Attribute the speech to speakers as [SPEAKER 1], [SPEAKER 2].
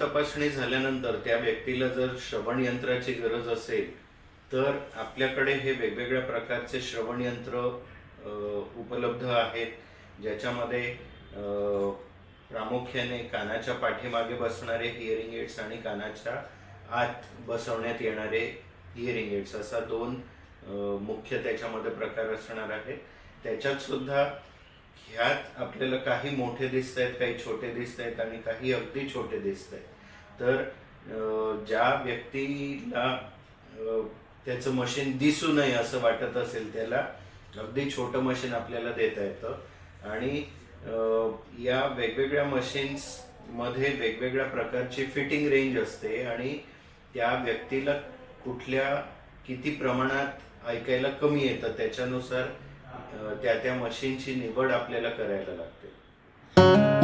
[SPEAKER 1] तपासणी झाल्यानंतर त्या व्यक्तीला जर श्रवण यंत्राची गरज असेल तर आपल्याकडे हे वेगवेगळ्या प्रकारचे श्रवण यंत्र उपलब्ध आहेत ज्याच्यामध्ये प्रामुख्याने कानाच्या पाठीमागे बसणारे हिअरिंग एड्स आणि कानाच्या आत बसवण्यात येणारे हिअरिंग एड्स असा दोन मुख्य त्याच्यामध्ये प्रकार असणार आहे त्याच्यात सुद्धा ह्यात आपल्याला काही मोठे दिसत आहेत काही छोटे दिसत आहेत आणि काही अगदी छोटे दिसत आहेत तर ज्या व्यक्तीला त्याचं मशीन दिसू नये असं वाटत असेल त्याला अगदी छोटं मशीन आपल्याला देता येतं. आणि या वेगवेगळ्या मशीन्समध्ये वेगवेगळ्या प्रकारची फिटिंग रेंज असते आणि त्या व्यक्तीला कुठल्या किती प्रमाणात ऐकायला कमी येतं त्याच्यानुसार त्या त्या मशीनची निवड आपल्याला करायला लागते.